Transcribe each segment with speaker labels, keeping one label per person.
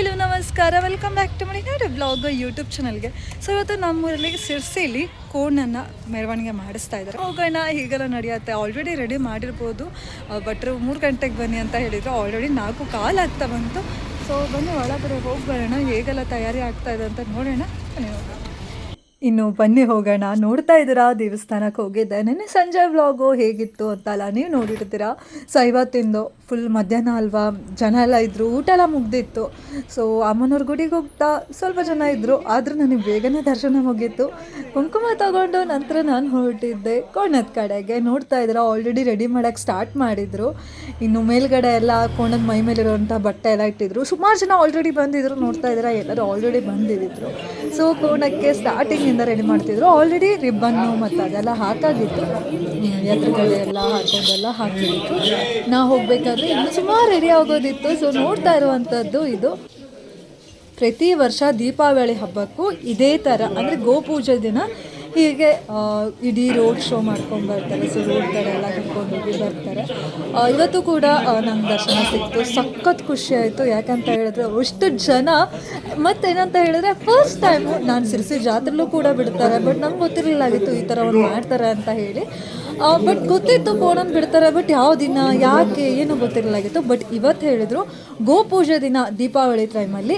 Speaker 1: Hello ನಮಸ್ಕಾರ welcome back to ಮಣಿ ನೋಡಿ blog YouTube ಚಾನಲ್ಗೆ ಸೊ ಇವತ್ತು ನಮ್ಮೂರಲ್ಲಿ ಸಿರ್ಸಿಲಿ ಕೋಣನ್ನು ಮೆರವಣಿಗೆ ಮಾಡಿಸ್ತಾ ಇದ್ದಾರೆ. ಹೋಗೋಣ ಈಗೆಲ್ಲ ನಡೆಯುತ್ತೆ. ಆಲ್ರೆಡಿ ರೆಡಿ ಮಾಡಿರ್ಬೋದು. ಬಟ್ ಮೂರು ಗಂಟೆಗೆ ಬನ್ನಿ ಅಂತ ಹೇಳಿದ್ರು. ಆಲ್ರೆಡಿ ನಾಲ್ಕು ಕಾಲು ಆಗ್ತಾ ಬಂತು. ಸೊ ಬನ್ನಿ, ಒಳಗಡೆ ಹೋಗಿ ಬರೋಣ ಹೇಗೆಲ್ಲ ತಯಾರಿ ಆಗ್ತಾ ಇದೆ ಅಂತ ನೋಡೋಣ. ಬನ್ನಿ, ಹೋಗೋಣ. ಇನ್ನು ಬನ್ನಿ ಹೋಗೋಣ. ನೋಡ್ತಾ ಇದ್ದೀರಾ? ದೇವಸ್ಥಾನಕ್ಕೆ ಹೋಗಿದ್ದೆ. ನೆನ್ನೆ ಸಂಜೆ ವ್ಲಾಗು ಹೇಗಿತ್ತು ಅಂತಲ್ಲ, ನೀವು ನೋಡಿರ್ತೀರಾ? ಸೊ, ಇವತ್ತಿಂದು ಫುಲ್ ಮಧ್ಯಾಹ್ನ ಅಲ್ವಾ? ಜನ ಎಲ್ಲ ಇದ್ದರು ಊಟ ಎಲ್ಲ ಮುಗ್ದಿತ್ತು. ಸೊ, ಅಮ್ಮನವ್ರ ಗುಡಿಗೆ ಹೋಗ್ತಾ ಸ್ವಲ್ಪ ಜನ ಇದ್ದರು ಆದರೂ ನನಗೆ ಬೇಗನೆ ದರ್ಶನ ಮುಗೀತು. ಕುಂಕುಮ ತಗೊಂಡು ನಂತರ ನಾನು ಹೊರಟಿದ್ದೆ. ಕೋಣದ ಕಡೆಗೆ. ನೋಡ್ತಾ ಇದ್ದೀರಾ? ಆಲ್ರೆಡಿ ರೆಡಿ ಮಾಡೋಕ್ಕೆ ಸ್ಟಾರ್ಟ್ ಮಾಡಿದರು. ಇನ್ನು ಮೇಲ್ಗಡೆ ಎಲ್ಲ ಕೋಣದ ಮೈ ಮೇಲಿರುವಂಥ ಬಟ್ಟೆ ಎಲ್ಲ ಇಟ್ಟಿದ್ರು. ಸುಮಾರು ಜನ ಆಲ್ರೆಡಿ ಬಂದಿದ್ರು. ನೋಡ್ತಾ ಇದ್ದೀರಾ? ಎಲ್ಲರೂ ಆಲ್ರೆಡಿ ಬಂದಿದ್ದರು ಸೊ, ಕೋಣಕ್ಕೆ ಸ್ಟಾರ್ಟಿಂಗಿಂದ ರೆಡಿ ಮಾಡ್ತಿದ್ರು. ಆಲ್ರೆಡಿ ರಿಬ್ಬನ್ನು ಮತ್ತು ಅದೆಲ್ಲ ಹಾಕಾಗಿತ್ತು ಎತ್ತರಗಳು ಎಲ್ಲ ಹಾಕೊಂಡೆಲ್ಲ ಹಾಕಿದ್ರು. ನಾ ಹೋಗ್ಬೇಕಾದ್ರೆ ಇನ್ನು ಸುಮಾರು ರೆಡಿ ಆಗೋದಿತ್ತು. ಸೊ ನೋಡ್ತಾ ಇರುವಂಥದ್ದು ಇದು. ಪ್ರತಿ ವರ್ಷ ದೀಪಾವಳಿ ಹಬ್ಬಕ್ಕೂ ಇದೇ ಥರ ಅಂದರೆ ಗೋಪೂಜೆ ದಿನ. ಹೀಗೆ ಇಡೀ ರೋಡ್ ಶೋ ಮಾಡ್ಕೊಂಡು ಬರ್ತಾರೆ ಸೊ ರೋಡ್ ಕಡೆ ಎಲ್ಲ ಕರ್ಕೊಂಡು ಹೋಗಿ ಬರ್ತಾರೆ. ಇವತ್ತು ಕೂಡ ನಂಗೆ ದರ್ಶನ ಸಿಕ್ತು. ಸಖತ್ ಖುಷಿ ಆಯಿತು. ಯಾಕಂತ ಹೇಳಿದ್ರೆ, ಅಷ್ಟು ಜನ, ಮತ್ತೇನಂತ ಹೇಳಿದ್ರೆ ಫಸ್ಟ್ ಟೈಮು ನಾನು ಸಿರಿಸಿ ಜಾತ್ರೆಲ್ಲೂ ಕೂಡ ಬಿಡ್ತಾರೆ ಬಟ್ ನಂಗೆ ಗೊತ್ತಿರಲಿಲ್ಲ ಆಗಿತ್ತು ಈ ಥರ ಅವ್ರು ಮಾಡ್ತಾರೆ ಅಂತ ಹೇಳಿ. ಬಟ್ ಗೊತ್ತಿತ್ತು ಕೋಣನ್ ಬಿಡ್ತಾರೆ ಬಟ್ ಯಾವ ದಿನ, ಯಾಕೆ, ಏನು ಗೊತ್ತಿರಲಾಗಿತ್ತು ಬಟ್ ಇವತ್ತು ಹೇಳಿದ್ರು, ಗೋಪೂಜೆ ದಿನ ದೀಪಾವಳಿ ಟೈಮಲ್ಲಿ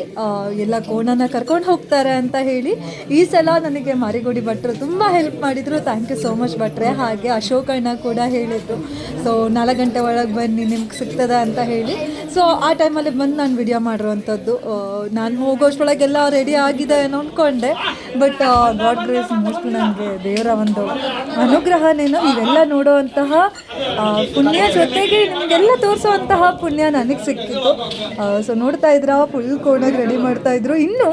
Speaker 1: ಎಲ್ಲ ಕೋಣನ ಕರ್ಕೊಂಡು ಹೋಗ್ತಾರೆ ಅಂತ ಹೇಳಿ, ಈ ಸಲ ನನಗೆ ಮಾರಿಗುಡಿ ಭಟ್ರು ತುಂಬ ಹೆಲ್ಪ್ ಮಾಡಿದರು. ಥ್ಯಾಂಕ್ ಯು ಸೋ ಮಚ್ ಭಟ್ರೆ. ಹಾಗೆ ಅಶೋಕಣ್ಣ ಕೂಡ ಹೇಳಿದರು. ಸೊ ನಾಲ್ಕು ಗಂಟೆ ಒಳಗೆ ಬನ್ನಿ, ನಿಮ್ಗೆ ಸಿಗ್ತದೆ ಅಂತ ಹೇಳಿ. ಸೊ ಆ ಟೈಮಲ್ಲಿ ಬಂದು ನಾನು ವಿಡಿಯೋ ಮಾಡಿರುವಂಥದ್ದು. ನಾನು ಹೋಗೋಷ್ಟೊಳಗೆಲ್ಲ ರೆಡಿ ಆಗಿದೆ ಅಂದ್ಕೊಂಡೆ ಬಟ್ ಗಾಡ್ ಗ್ರೇಸ್ ಮೋಸ್ಟ್ಲಿ ನನಗೆ ದೇವರ ಒಂದು ಅನುಗ್ರಹನೇನೋ ನೀವೆಲ್ಲ ನೋಡುವಂತಹ ಪುಣ್ಯ ಜೊತೆಗೆ ನಿಮಗೆಲ್ಲ ತೋರಿಸುವಂತಹ ಪುಣ್ಯ ನನಗೆ ಸಿಕ್ಕಿತ್ತು ಸೊ ನೋಡ್ತಾ ಇದ್ರ ಫುಲ್ ಕೋಣಾಗಿ ರೆಡಿ ಮಾಡ್ತಾ ಇದ್ರು. ಇನ್ನೂ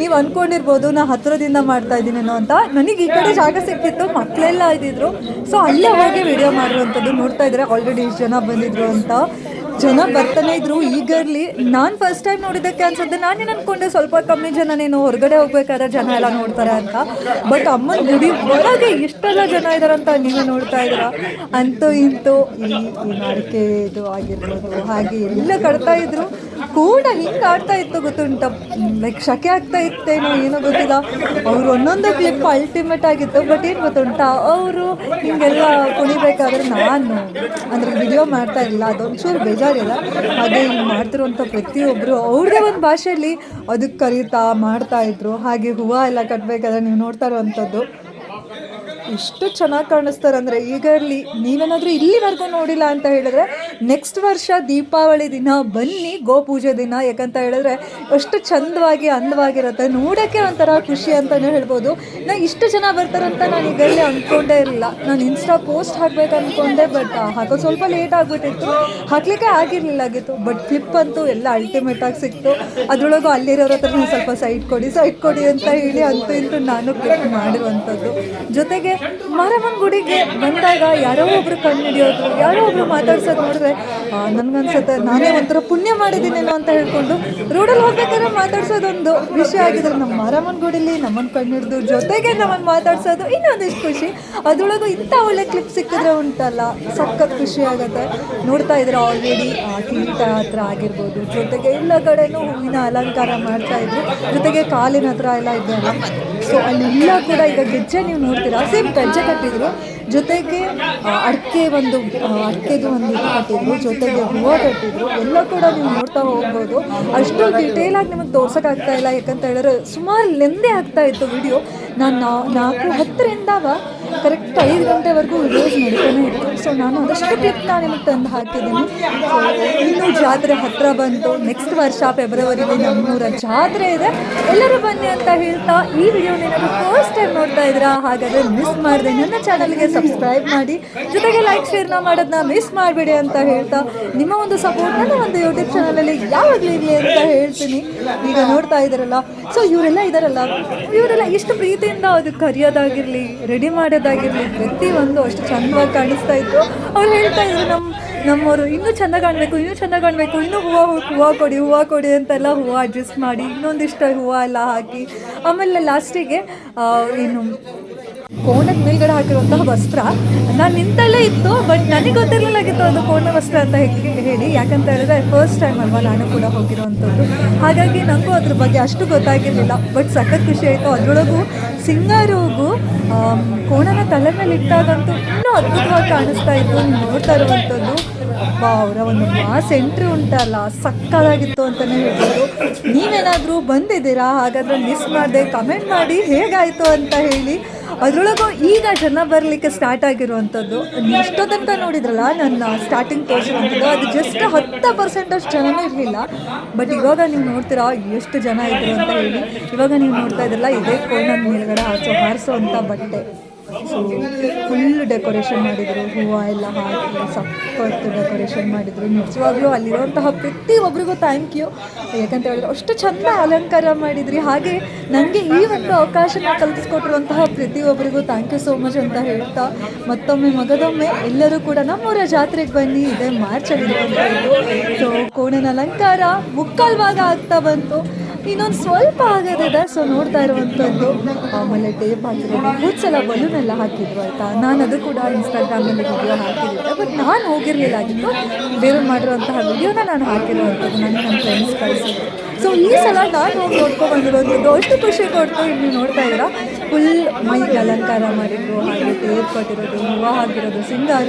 Speaker 1: ನೀವು ಅಂದ್ಕೊಂಡಿರ್ಬೋದು ನಾ ಹತ್ತಿರದಿಂದ ಮಾಡ್ತಾ ಇದ್ದೀನೇನೋ ಅಂತ. ನನಗೆ ಈ ಕಡೆ ಜಾಗ ಸಿಕ್ಕಿತ್ತು ಮಕ್ಕಳೆಲ್ಲ ಇದ್ದಿದ್ರು. ಸೊ ಅಲ್ಲೇ ಹೋಗಿ ವಿಡಿಯೋ ಮಾಡಿರುವಂಥದ್ದು ನೋಡ್ತಾ ಇದ್ರೆ ಆಲ್ರೆಡಿ ಇಷ್ಟು ಜನ ಬಂದಿದ್ರು ಅಂತ. ಜನ ಬರ್ತಾನೆ ಇದ್ರು, ಈಗರ್ಲಿ ನಾನು ಫಸ್ಟ್ ಟೈಮ್ ನೋಡಿದ್ದಕ್ಕೆ ಅನ್ಸುತ್ತೆ. ನಾನೇನು ಅನ್ಕೊಂಡೆ, ಸ್ವಲ್ಪ ಕಮ್ಮಿ ಜನನೇನು ಹೊರಗಡೆ ಹೋಗ್ಬೇಕಾದ್ರೆ ಜನ ಎಲ್ಲ ನೋಡ್ತಾರೆ ಅಂತ. ಬಟ್ ಅಮ್ಮನ ಗುಡಿ ಒಳಗೆ ಇಷ್ಟೆಲ್ಲ ಜನ ಇದಾರಂತ ನೀವು ನೋಡ್ತಾ ಇದ್ದೀರಾ? ಅಂತೂ ಇಂತೂ ಈ ಅಡಿಕೆ ಇದು ಆಗಿರ್ಬೋದು, ಹಾಗೆ ಎಲ್ಲ ಕಟ್ತಾ ಇದ್ರು. ಕೂಡ ಹಿಂಗೆ ಆಡ್ತಾ ಇತ್ತು ಗೊತ್ತುಂಟ. ಲೈಕ್ ಶಕೆ ಆಗ್ತಾ ಇತ್ತೇನೋ ಏನೋ ಗೊತ್ತಿಲ್ಲ. ಅವರು ಒಂದೊಂದು ಕ್ಲಿಪ್ ಅಲ್ಟಿಮೇಟ್ ಆಗಿತ್ತು ಬಟ್ ಏನು ಗೊತ್ತುಂಟ? ಅವರು ಹಿಂಗೆಲ್ಲ ಕುಣಿಬೇಕಾದ್ರೆ ನಾನು ಅಂದರೆ ವಿಡಿಯೋ ಮಾಡ್ತಾ ಇಲ್ಲ, ಅದೊಂಚೂರು ಬೇಜಾರಿಲ್ಲ. ಹಾಗೆ ಹಿಂಗೆ ಮಾಡ್ತಿರುವಂಥ ಪ್ರತಿಯೊಬ್ಬರು ಅವ್ರದ್ದೇ ಒಂದು ಭಾಷೆಯಲ್ಲಿ ಅದಕ್ಕೆ ಕರೀತಾ ಮಾಡ್ತಾ ಇದ್ರು. ಹಾಗೆ ಹೂವು ಎಲ್ಲ ಕಟ್ಟಬೇಕಾದ್ರೆ ನೀವು ನೋಡ್ತಾ ಇರುವಂಥದ್ದು ಎಷ್ಟು ಚೆನ್ನಾಗಿ ಕಾಣಿಸ್ತಾರೆ ಅಂದರೆ ಈಗ ಇರಲಿ ನೀವೇನಾದರೂ ಇಲ್ಲಿವರೆಗೂ ನೋಡಿಲ್ಲ ಅಂತ ಹೇಳಿದ್ರೆ ನೆಕ್ಸ್ಟ್ ವರ್ಷ ದೀಪಾವಳಿ ದಿನ, ಬನ್ನಿ ಗೋಪೂಜೆ ದಿನ. ಯಾಕಂತ ಹೇಳಿದ್ರೆ ಅಷ್ಟು ಚಂದವಾಗಿ, ಅಂದವಾಗಿರುತ್ತೆ. ನೋಡೋಕ್ಕೆ ಒಂಥರ ಖುಷಿ ಅಂತಲೇ ಹೇಳ್ಬೋದು. ನಾ ಇಷ್ಟು ಜನ ಬರ್ತಾರಂತ ನಾನು ಈಗಲ್ಲಿ ಅಂದ್ಕೊಂಡೇ ಇರಲಿಲ್ಲ ನಾನು ಇನ್ಸ್ಟಾ ಪೋಸ್ಟ್ ಹಾಕ್ಬೇಕು ಅಂದ್ಕೊಂಡೆ ಬಟ್ ಹಾಕೋ ಸ್ವಲ್ಪ ಲೇಟ್ ಆಗಿಬಿಟ್ಟಿತ್ತು. ಹಾಕ್ಲಿಕ್ಕೆ ಆಗಿರಲಿಲ್ಲಾಗಿತ್ತು ಬಟ್ ಕ್ಲಿಪ್ ಅಂತೂ ಎಲ್ಲ ಅಲ್ಟಿಮೇಟ್ ಆಗಿ ಸಿಕ್ತು. ಅದರೊಳಗೂ ಅಲ್ಲಿರೋರ ಹತ್ರ ನೀವು ಸ್ವಲ್ಪ ಸೈಡ್ ಕೊಡಿ ಸೈಡ್ ಕೊಡಿ ಅಂತ ಹೇಳಿ ಅಂತೂ ಇಂತೂ ನಾನು ಕ್ಲಿಕ್ ಮಾಡಿರುವಂಥದ್ದು. ಜೊತೆಗೆ ಮಾರಮ್ಮನ ಗುಡಿಗೆ ಬಂದಾಗ ಯಾರೋ ಒಬ್ರು ಕಣ್ಣು ಹಿಡಿಯೋದು ಯಾರೋ ಒಬ್ರು ಮಾತಾಡ್ಸೋದು ನೋಡಿದ್ರೆ ನನ್ಗನ್ಸುತ್ತೆ, ನಾನೇ ಒಂಥರ ಪುಣ್ಯ ಮಾಡಿದ್ದೀನೇನೋ ಅಂತ ಹೇಳ್ಕೊಂಡು ರೋಡಲ್ಲಿ ಹೋಗ್ಬೇಕಾದ್ರೆ ಮಾತಾಡ್ಸೋದೊಂದು ವಿಷಯ ಆಗಿದ್ರೆ ನಮ್ಮ ಮಾರಮ್ಮನ ಗುಡಿಲಿ ನಮ್ಮನ್ನು ಕಣ್ಣಿಡ್ದು ಜೊತೆಗೆ ನಮ್ಮನ್ನು ಮಾತಾಡ್ಸೋದು ಇನ್ನೊಂದಿಷ್ಟು ಖುಷಿ. ಅದರೊಳಗೂ ಇಂಥ ಒಳ್ಳೆ ಕ್ಲಿಪ್ ಸಿಕ್ಕಿದ್ರೆ ಉಂಟಲ್ಲ, ಸಖತ್ ಖುಷಿ ಆಗುತ್ತೆ. ನೋಡ್ತಾ ಇದ್ರೆ ಆಲ್ರೆಡಿ ಕಿರೀಟ ಹತ್ರ ಆಗಿರ್ಬೋದು, ಜೊತೆಗೆ ಎಲ್ಲ ಕಡೆನೂ ಹೂವಿನ ಅಲಂಕಾರ ಮಾಡ್ತಾ ಇದ್ರು. ಜೊತೆಗೆ ಕಾಲಿನ ಹತ್ರ ಎಲ್ಲ ಇದ್ದಾರೆ ಸೊ ಅಲ್ಲೆಲ್ಲ ಕೂಡ ಈಗ ಗೆಜ್ಜೆ ನೀವು ನೋಡ್ತೀರಾ? ಸೇಮ್ ಗೆಜ್ಜೆ ಕಟ್ಟಿದ್ರು. ಜೊತೆಗೆ ಅಡಿಕೆ ಒಂದು ಅಡಿಕೆದು ಒಂದು ಇದು ಕೊಟ್ಟಿದ್ರು, ಜೊತೆಗೆ ಹೂವು ಕೊಟ್ಟಿದ್ರು, ಎಲ್ಲ ಕೂಡ ನೀವು ನೋಡ್ತಾ ಹೋಗ್ಬೋದು. ಅಷ್ಟು ಡೀಟೇಲ್ ಆಗಿ ನಿಮಗೆ ತೋರ್ಸೋಕ್ಕಾಗ್ತಾ ಇಲ್ಲ, ಯಾಕಂತ ಹೇಳಿದ್ರೆ ಸುಮಾರು ಲೆಂದೆ ಆಗ್ತಾ ಇತ್ತು ವಿಡಿಯೋ ನಾನು ನಾಲ್ಕು ಹತ್ತರಿಂದವ ಕರೆಕ್ಟ್ ಐದು ಗಂಟೆವರೆಗೂ ವಿಡಿಯೋಸ್ ನಡೀತಾನೆ ಇತ್ತು ಸೊ ನಾನು ಅದಷ್ಟು ಕ್ಲಿಪ್ನ ನಿಮಗೆ ತಂದು ಹಾಕಿದ್ದೀನಿ. ಜಾತ್ರೆ ಹತ್ತಿರ ಬಂತು ನೆಕ್ಸ್ಟ್ ವರ್ಷ ಫೆಬ್ರವರಿಲಿ ನಮ್ಮೂರ ಜಾತ್ರೆ ಇದೆ. ಎಲ್ಲರೂ ಬನ್ನಿ ಅಂತ ಹೇಳ್ತಾ ಈ ವಿಡಿಯೋ ಏನಾದರೂ ಫಸ್ಟ್ ಟೈಮ್ ನೋಡ್ತಾ ಇದ್ದೀರಾ, ಹಾಗಾದರೆ ಮಿಸ್ ಮಾಡಿದೆ. ನನ್ನ ಚಾನಲ್ಗೆ ಸಬ್ಸ್ಕ್ರೈಬ್ ಮಾಡಿ. ಜೊತೆಗೆ ಲೈಕ್ ಶೇರ್ನ ಮಾಡೋದನ್ನ ಮಿಸ್ ಮಾಡಬೇಡಿ ಅಂತ ಹೇಳ್ತಾ ನಿಮ್ಮ ಒಂದು ಸಪೋರ್ಟ್ ನನ್ನ ಒಂದು ಯೂಟ್ಯೂಬ್ ಚಾನಲಲ್ಲಿ ಯಾವಾಗಲೂ ಇರಲಿ ಅಂತ ಹೇಳ್ತೀನಿ. ಈಗ ನೋಡ್ತಾ ಇದ್ದಾರಲ್ಲ ಸೊ ಇವರೆಲ್ಲ ಇದ್ದಾರಲ್ಲ ಇವರೆಲ್ಲ ಇಷ್ಟು ಪ್ರೀತಿಯಿಂದ ಅದು ಕರಿಯೋದಾಗಿರಲಿ ರೆಡಿ ಮಾಡೋದಾಗಿರಲಿ, ಪ್ರತಿಯೊಂದು ಅಷ್ಟು ಚಂದವಾಗಿ ಕಾಣಿಸ್ತಾ ಇತ್ತು ಅವ್ರು ಹೇಳ್ತಾ ಇದ್ರು ನಮ್ಮ ನಮ್ಮವರು, ಇನ್ನೂ ಚೆಂದ ಕಾಣಬೇಕು, ಇನ್ನೂ ಚೆಂದ ಕಾಣಬೇಕು, ಇನ್ನೂ ಹೂವು ಹೂವು ಕೊಡಿ ಹೂವು ಕೊಡಿ ಅಂತೆಲ್ಲ ಹೂವು ಅಡ್ಜಸ್ಟ್ ಮಾಡಿ, ಇನ್ನೊಂದಿಷ್ಟು ಹೂವು ಎಲ್ಲ ಹಾಕಿ, ಆಮೇಲೆ ಲಾಸ್ಟಿಗೆ ಏನು, ಕೋಣದ ಮೇಲ್ಗಡೆ ಹಾಕಿರುವಂತಹ ವಸ್ತ್ರ. ನಾನು ನಿಂತಲ್ಲೇ ಇತ್ತು ಬಟ್ ನನಗೆ ಗೊತ್ತಿರಲಿಲ್ಲಾಗಿತ್ತು ಅದು ಕೋಣ ವಸ್ತ್ರ ಅಂತ ಹೇಳಿ ಯಾಕಂತ ಹೇಳಿದ್ರೆ ಫಸ್ಟ್ ಟೈಮ್ ಅಲ್ವಾ ನಾನು ಕೂಡ ಹೋಗಿರುವಂಥದ್ದು. ಹಾಗಾಗಿ ನನಗೂ ಅದ್ರ ಬಗ್ಗೆ ಅಷ್ಟು ಗೊತ್ತಾಗಿರಲಿಲ್ಲ. ಬಟ್ ಸಖತ್ ಖುಷಿ ಆಯಿತು. ಅದರೊಳಗೂ ಸಿಂಗಾರೂಗೂ ಕೋಣನ ತಲೆ ಮೇಲೆ ಇಟ್ಟಾಗಂತೂ ಇನ್ನೂ ಅದ್ಭುತವಾಗಿ ಕಾಣಿಸ್ತಾ ಇತ್ತು. ನೋಡ್ತಾ ಇರುವಂಥದ್ದು. ಅಬ್ಬಾ, ಅವರ ಒಂದು ಮಾಸ್ ಎಂಟ್ರಿ ಉಂಟಲ್ಲ, ಸಕ್ಕದಾಗಿತ್ತು ಅಂತಲೇ ಹೇಳ್ಬೋದು. ನೀವೇನಾದರೂ ಬಂದಿದ್ದೀರಾ? ಹಾಗಾದ್ರೆ ಮಿಸ್ ಮಾಡದೆ ಕಮೆಂಟ್ ಮಾಡಿ ಹೇಗಾಯಿತು ಅಂತ ಹೇಳಿ. ಅದರೊಳಗೂ ಈಗ ಜನ ಬರಲಿಕ್ಕೆ ಸ್ಟಾರ್ಟ್ ಆಗಿರುವಂಥದ್ದು. ಎಷ್ಟೋ ತನಕ ನೋಡಿದ್ರಲ್ಲ, ನನ್ನ ಸ್ಟಾರ್ಟಿಂಗ್ ತೋರಿಸಿರುವಂಥದ್ದು ಅದು ಜಸ್ಟ್ ಹತ್ತು ಪರ್ಸೆಂಟ್ ಅಷ್ಟು ಜನನೂ ಇರಲಿಲ್ಲ. ಬಟ್ ಇವಾಗ ನೀವು ನೋಡ್ತೀರಾ, ಎಷ್ಟು ಜನ ಇದ್ರು ಅಂತ ಹೇಳಿ. ಇವಾಗ ನೀವು ನೋಡ್ತಾ ಇದ್ರಲ್ಲ, ಇದೇ ಕೋಣ ಮೇಲ್ಗಡೆ ಹಾಸೋ ಹಾರಿಸೋ ಅಂತ ಬಟ್ಟೆ. ಸೊ ಫುಲ್ ಡೆಕೋರೇಷನ್ ಮಾಡಿದರು, ಹೂವು ಎಲ್ಲ ಹಾಕಿ ಸಖತ್ತು ಡೆಕೋರೇಷನ್ ಮಾಡಿದರು. ನಿಜವಾಗ್ಲೂ ಅಲ್ಲಿರುವಂತಹ ಪ್ರತಿಯೊಬ್ಬರಿಗೂ ಥ್ಯಾಂಕ್ ಯು ಯಾಕಂತ ಹೇಳಿದ್ರೆ ಅಷ್ಟು ಚಂದ ಅಲಂಕಾರ ಮಾಡಿದ್ರಿ. ಹಾಗೆ ನನಗೆ ಈ ಒಂದು ಅವಕಾಶನ ಕಲ್ಪಿಸ್ಕೊಟ್ಟಿರುವಂತಹ ಪ್ರತಿಯೊಬ್ಬರಿಗೂ ಥ್ಯಾಂಕ್ ಯು ಸೋ ಮಚ್ ಅಂತ ಹೇಳ್ತಾ, ಮತ್ತೊಮ್ಮೆ ಮಗದೊಮ್ಮೆ ಎಲ್ಲರೂ ಕೂಡ ನಮ್ಮೂರ ಜಾತ್ರೆಗೆ ಬನ್ನಿ. ಇದೆ ಮಾರ್ಚ್ ಅಲ್ಲಿ ಸೊ ಕೋಣನ ಅಲಂಕಾರ ಮುಕ್ಕಲ್ವಾಗ ಆಗ್ತಾ ಬಂತು. ಇನ್ನೊಂದು ಸ್ವಲ್ಪ ಆಗದೆ ಸೊ ನೋಡ್ತಾ ಇರುವಂಥದ್ದು ಆಮೇಲೆ ಟೇಪ್ ಹಾಕಿರೋದು ಬೂತ್ಸ್ ಸಲ ಬಲೂನ್ ಎಲ್ಲ ಹಾಕಿದ್ರು, ಆಯಿತಾ? ನಾನು ಅದು ಕೂಡ ಇನ್ಸ್ಟಾಗ್ರಾಮಲ್ಲಿ ವಿಡಿಯೋ ಹಾಕಿದ್ದೆ ಬಟ್ ನಾನು ಹೋಗಿರಲಿಲ್ಲ. ಆಗಿತ್ತು. ಬೇರೆ ಮಾಡಿರುವಂತಹ ವಿಡಿಯೋನ ನಾನು ಹಾಕಿರುವಂಥದ್ದು ನನಗೆ ನನ್ನ ಫ್ರೆಂಡ್ಸ್ ಕಳಿಸಿದ್ರು ಸೊ ಈ ಸಲ ನಾನು ಹೋಗಿ ನೋಡ್ಕೊಂಡು ಬಂದಿರೋದು ಅಷ್ಟು ಖುಷಿ ಕೊಡ್ತು. ಇಲ್ಲಿ ನೋಡ್ತಾ ಇದ್ದೀರಾ? ಫುಲ್ ಮೈಗೆ ಅಲಂಕಾರ ಮಾಡಿದ್ರು, ಹಾಗೆ ಟೇಪ್ ಕೊಟ್ಟಿರೋದು, ಹೂವು ಹಾಕಿರೋದು, ಸಿಂಗಾರ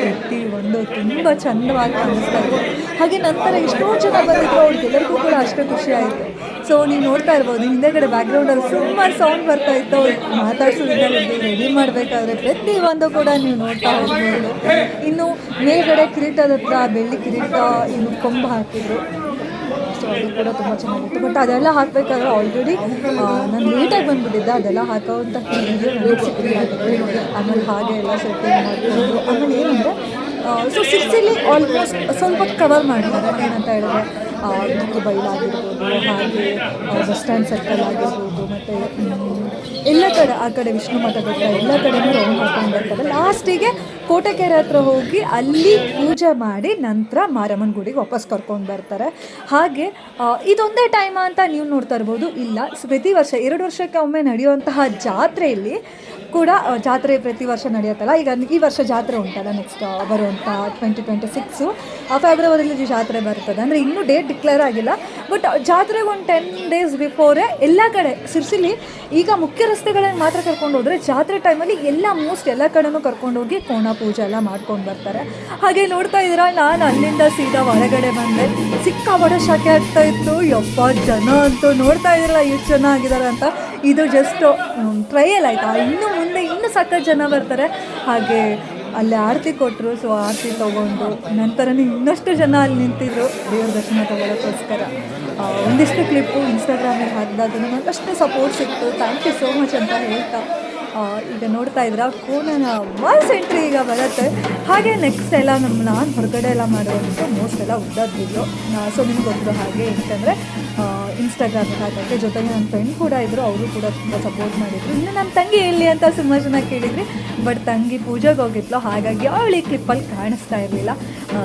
Speaker 1: ಪ್ರತಿ ಒಂದು ತುಂಬ ಚಂದವಾಗಿ ಕಾಣಿಸ್ತಾ ಇತ್ತು. ಹಾಗೆ ನಂತರ ಎಷ್ಟೋ ಜನ ಬಂದಿದ್ರು, ಅವ್ರಿಗೆಲ್ಲರಿಗೂ ಕೂಡ ಅಷ್ಟೇ ಖುಷಿ ಆಯಿತು. ಸೊ ನೀವು ನೋಡ್ತಾ ಇರ್ಬೋದು ಹಿಂದೆಗಡೆ ಬ್ಯಾಕ್ಗ್ರೌಂಡಲ್ಲಿ ಸುಮಾರು ಸೌಂಡ್ ಬರ್ತಾ ಇತ್ತು. ಮಾತಾಡ್ಸೋದ್ರಿಂದ ರೆಡಿ ಮಾಡಬೇಕಾದ್ರೆ ಪ್ರತಿಯೊಂದು ಕೂಡ ನೀವು ನೋಡ್ತಾ ಇರ್ಬೋದು. ಇನ್ನು ಮೇಲ್ಗಡೆ ಕಿರೀಟದ ಹತ್ರ ಬೆಳ್ಳಿ ಕಿರೀಟ, ಇನ್ನು ಕೊಂಬು ಹಾಕಿದ್ರು. ಸೊ ಅದು ಕೂಡ ತುಂಬ ಚೆನ್ನಾಗಿತ್ತು. ಬಟ್ ಅದೆಲ್ಲ ಹಾಕಬೇಕಾದ್ರೆ ಆಲ್ರೆಡಿ ನಾನು ಲೇಟಾಗಿ ಬಂದುಬಿಟ್ಟಿದ್ದೆ. ಅದೆಲ್ಲ ಹಾಕೋವಂಥ ವಿಡಿಯೋ ಆಮೇಲೆ ಹಾಗೆ ಎಲ್ಲ ಸೆಟ್ಟಿಂಗ್ ಮಾಡಿಕೊಂಡು ಆಮೇಲೆ ಏನಂದರೆ ಸೊ ಸಿಕ್ಸಲ್ಲಿ ಆಲ್ಮೋಸ್ಟ್ ಸ್ವಲ್ಪ ಕವರ್ ಮಾಡ್ತಾರೆ. ಏನಂತ ಹೇಳಿದ್ರೆ ನುಗ್ಗಿ ಬೈಲಾಗಿರ್ಬೋದು ಹಾಗೆ ಬಸ್ ಸ್ಟ್ಯಾಂಡ್ ಸರ್ಕಲ್ ಆಗಿರ್ಬೋದು, ಮತ್ತು ಎಲ್ಲ ಕಡೆ, ಆ ಕಡೆ ವಿಷ್ಣು ಮಠದ ಎಲ್ಲ ಕಡೆನೂ ರೌಂಡ್ ಮಾಡ್ಕೊಂಡು ಬರ್ತಾರೆ. ಲಾಸ್ಟಿಗೆ ಕೋಟೆಕೆರೆ ಹತ್ರ ಹೋಗಿ ಅಲ್ಲಿ ಪೂಜೆ ಮಾಡಿ ನಂತರ ಮಾರಮ್ಮನ ಗುಡಿಗೆ ವಾಪಸ್ ಕರ್ಕೊಂಡು ಬರ್ತಾರೆ. ಹಾಗೆ ಇದೊಂದೇ ಟೈಮ ಅಂತ ನೀವು ನೋಡ್ತಾ ಇರ್ಬೋದು. ಇಲ್ಲ ಪ್ರತಿ ವರ್ಷ, ಎರಡು ವರ್ಷಕ್ಕೆ ಒಮ್ಮೆ ನಡೆಯುವಂತಹ ಜಾತ್ರೆಯಲ್ಲಿ ಕೂಡ ಜಾತ್ರೆ ಪ್ರತಿ ವರ್ಷ ನಡೆಯುತ್ತಲ್ಲ. ಈಗ ಈ ವರ್ಷ ಜಾತ್ರೆ ಉಂಟಲ್ಲ ನೆಕ್ಸ್ಟ್ ಬರುವಂಥ ಟ್ವೆಂಟಿ ಟ್ವೆಂಟಿ ಸಿಕ್ಸು ಫೆಬ್ರವರಿಲಿ ಜಾತ್ರೆ ಬರ್ತದೆ. ಅಂದರೆ ಇನ್ನೂ ಡೇಟ್ ಡಿಕ್ಲೇರ್ ಆಗಿಲ್ಲ. ಬಟ್ ಜಾತ್ರೆಗೆ ಒಂದು ಟೆನ್ ಡೇಸ್ ಬಿಫೋರೇ ಎಲ್ಲ ಕಡೆ ಸಿರ್ಸಿಲಿ ಈಗ ಮುಖ್ಯ ರಸ್ತೆಗಳನ್ನು ಮಾತ್ರ ಕರ್ಕೊಂಡು ಹೋದರೆ ಜಾತ್ರೆ ಟೈಮಲ್ಲಿ ಎಲ್ಲ ಮೋಸ್ಟ್ ಎಲ್ಲ ಕಡೆನೂ ಕರ್ಕೊಂಡು ಹೋಗಿ ಕೋಣ ಪೂಜೆ ಎಲ್ಲ ಮಾಡ್ಕೊಂಡು ಬರ್ತಾರೆ. ಹಾಗೆ ನೋಡ್ತಾ ಇದ್ದೀರಾ, ನಾನು ಅಲ್ಲಿಂದ ಸೀದಾ ಹೊರಗಡೆ ಬಂದೆ. ಸಿಕ್ಕಾಬಡ ಶಾಖೆ ಆಗ್ತಾ ಇತ್ತು. ಯಪ್ಪ ಜನ ಅಂತೂ ನೋಡ್ತಾ ಇದ್ದೀರಲ್ಲ ಎಷ್ಟು ಜನ ಆಗಿದ್ದಾರೆ ಅಂತ. ಇದು ಜಸ್ಟ್ ಟ್ರಯಲ್ ಆಯಿತಾ? ಇನ್ನು ಮುಂದೆ ಇನ್ನೂ ಸಾಕಷ್ಟು ಜನ ಬರ್ತಾರೆ. ಹಾಗೆ ಅಲ್ಲಿ ಆರತಿ ಕೊಟ್ಟರು ಸೊ ಆರತಿ ತೊಗೊಂಡು ನಂತರನೇ ಇನ್ನಷ್ಟು ಜನ ಅಲ್ಲಿ ನಿಂತಿದ್ರು. ದೇವ್ರ ದರ್ಶನ ತಗೊಳ್ಳೋಕ್ಕೋಸ್ಕರ ಒಂದಿಷ್ಟು ಕ್ಲಿಪ್ಪು ಇನ್ಸ್ಟಾಗ್ರಾಮಿಗೆ ಹಾಕಿದಾಗ ನನಗೆ ಅಷ್ಟು ಸಪೋರ್ಟ್ ಸಿಕ್ತು. ಥ್ಯಾಂಕ್ ಯು ಸೋ ಮಚ್ ಅಂತ ಹೇಳ್ತಾ ಈಗ ನೋಡ್ತಾ ಇದ್ರೆ? ಕೋನನ ವಾಯ್ಸ್ ಎಂಟ್ರಿ ಈಗ ಬರುತ್ತೆ. ಹಾಗೆ ನೆಕ್ಸ್ಟ್ ಎಲ್ಲ ನಮ್ಮ ನಾನು ಹೊರಗಡೆ ಎಲ್ಲ ಮಾಡುವಂಥ ಮೋಸ್ಟ್ ಎಲ್ಲ ಉದ್ದಾದ್ಬಿಟ್ಟು ಸೊ ನಿಮ್ಗೆ ಗೊತ್ತಿರೋ ಹಾಗೆ ಯಾಕಂದರೆ ಇನ್ಸ್ಟಾಗ್ರಾಮಿಗೆ ಹಾಕೋಕ್ಕೆ ಜೊತೆಗೆ ನನ್ನ ಫ್ರೆಂಡ್ ಕೂಡ ಇದ್ದರು ಅವರು ಕೂಡ ತುಂಬ ಸಪೋರ್ಟ್ ಮಾಡಿದರು. ಇನ್ನು ನನ್ನ ತಂಗಿ ಎಲ್ಲಿ ಅಂತ ಸುಮಾರು ಜನ ಕೇಳಿದ್ರಿ ಬಟ್ ತಂಗಿ ಪೂಜೆಗೆ ಹೋಗಿದ್ಲು, ಹಾಗಾಗಿ ಅವಳು ಈ ಕ್ಲಿಪ್ಪಲ್ಲಿ ಕಾಣಿಸ್ತಾ ಇರಲಿಲ್ಲ.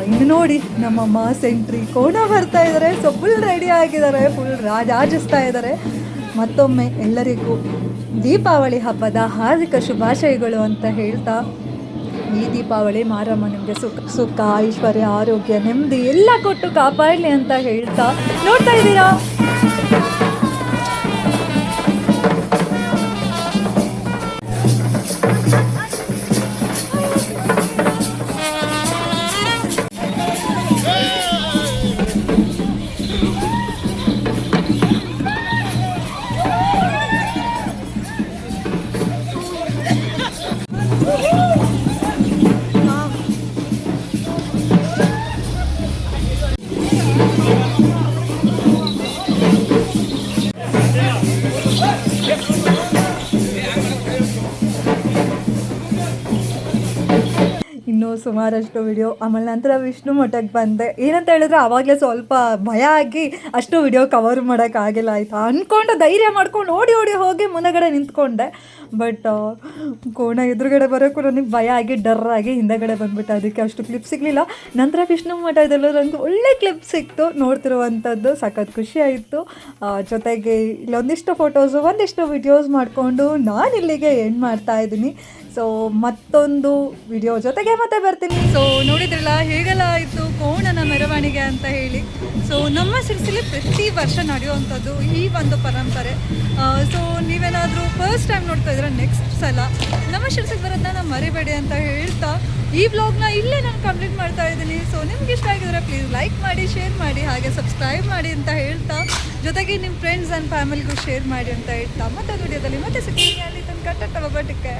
Speaker 1: ಇನ್ನು ನೋಡಿ, ನಮ್ಮ ಮಾಸ್ ಎಂಟ್ರಿ ಕೋಣ ಬರ್ತಾ ಇದ್ದಾರೆ ಸೊ ಫುಲ್ ರೆಡಿ ಆಗಿದ್ದಾರೆ ಫುಲ್ ರಾಜಾಜಿಸ್ತಾ ಇದ್ದಾರೆ ಮತ್ತೊಮ್ಮೆ ಎಲ್ಲರಿಗೂ ದೀಪಾವಳಿ ಹಬ್ಬದ ಹಾರ್ದಿಕ ಶುಭಾಶಯಗಳು ಅಂತ ಹೇಳ್ತಾ, ಈ ದೀಪಾವಳಿ ಮಾರಮ್ಮ ನಿಮಗೆ ಸುಖ ಸುಖ, ಐಶ್ವರ್ಯ, ಆರೋಗ್ಯ, ನೆಮ್ಮದಿ ಎಲ್ಲ ಕೊಟ್ಟು ಕಾಪಾಡಲಿ ಅಂತ ಹೇಳ್ತಾ, ನೋಡ್ತಾ ಇದ್ದೀರಾ? ಸುಮಾರಷ್ಟು ವಿಡಿಯೋ ಆಮೇಲೆ ನಂತರ ವಿಷ್ಣು ಮಠಕ್ಕೆ ಬಂದೆ. ಏನಂತ ಹೇಳಿದ್ರೆ ಆವಾಗಲೇ ಸ್ವಲ್ಪ ಭಯ ಆಗಿ ಅಷ್ಟು ವಿಡಿಯೋ ಕವರ್ ಮಾಡೋಕ್ಕಾಗಿಲ್ಲ ಆಯಿತಾ ಅಂದ್ಕೊಂಡು ಧೈರ್ಯ ಮಾಡ್ಕೊಂಡು ಓಡಿ ಓಡಿ ಹೋಗಿ ಮುಂದಗಡೆ ನಿಂತ್ಕೊಂಡೆ. ಬಟ್ ಕೋಣ ಎದುರುಗಡೆ ಬರೋಕ್ಕೂ ನನಗೆ ಭಯ ಆಗಿ ಡರ್ ಆಗಿ ಹಿಂದೆಗಡೆ ಬಂದ್ಬಿಟ್ಟೆ. ಅದಕ್ಕೆ ಅಷ್ಟು ಕ್ಲಿಪ್ ಸಿಗಲಿಲ್ಲ. ನಂತರ ವಿಷ್ಣು ಮಠದಲ್ಲೂ ನನಗೆ ಒಳ್ಳೆ ಕ್ಲಿಪ್ ಸಿಕ್ತು. ನೋಡ್ತಿರುವಂಥದ್ದು ಸಖತ್ ಖುಷಿ ಆಯಿತು. ಜೊತೆಗೆ ಇಲ್ಲೊಂದಿಷ್ಟು ಫೋಟೋಸು ಒಂದಿಷ್ಟು ವಿಡಿಯೋಸ್ ಮಾಡಿಕೊಂಡು ನಾನು ಇಲ್ಲಿಗೆ ಎಂಡ್ ಮಾಡ್ತಾ ಇದ್ದೀನಿ. ಸೊ ಮತ್ತೊಂದು ವಿಡಿಯೋ ಜೊತೆಗೆ ಮತ್ತೆ ಬರ್ತೀನಿ ಸೊ ನೋಡಿದ್ರಲ್ಲ ಹೇಗೆಲ್ಲ ಆಯಿತು ಕೋಣನ ಮೆರವಣಿಗೆ ಅಂತ ಹೇಳಿ ಸೊ ನಮ್ಮ ಸಿರಿಸಿಲಿ ಪ್ರತಿ ವರ್ಷ ನಡೆಯುವಂಥದ್ದು ಈ ಒಂದು ಪರಂಪರೆ ಸೊ ನೀವೇನಾದರೂ ಫಸ್ಟ್ ಟೈಮ್ ನೋಡ್ತಾ ಇದ್ರೆ ನೆಕ್ಸ್ಟ್ ಸಲ ನಮ್ಮ ಶಿರ್ಸಿಗೆ ಬರೋದನ್ನ ಮರಿಬೇಡಿ ಅಂತ ಹೇಳ್ತಾ ಈ ಬ್ಲಾಗ್ನ ಇಲ್ಲೇ ನಾನು ಕಂಪ್ಲೀಟ್ ಮಾಡ್ತಾ ಇದ್ದೀನಿ ಸೊ ನಿಮ್ಗೆ ಇಷ್ಟ ಆಗಿದ್ರೆ ಪ್ಲೀಸ್ ಲೈಕ್ ಮಾಡಿ ಶೇರ್ ಮಾಡಿ ಹಾಗೆ ಸಬ್ಸ್ಕ್ರೈಬ್ ಮಾಡಿ ಅಂತ ಹೇಳ್ತಾ ಜೊತೆಗೆ ನಿಮ್ಮ ಫ್ರೆಂಡ್ಸ್ ಆ್ಯಂಡ್ ಫ್ಯಾಮಿಲಿಗೂ ಶೇರ್ ಮಾಡಿ ಅಂತ ಹೇಳ್ತಾ ಮತ್ತೆ ವಿಡಿಯೋದಲ್ಲಿ ಮತ್ತೆ ಸಿಗ್ತೀನಿ ಅಲ್ಲಿ ತನಕ ಬಬ್ಬಟ್ಟಿಕ್ಕೆ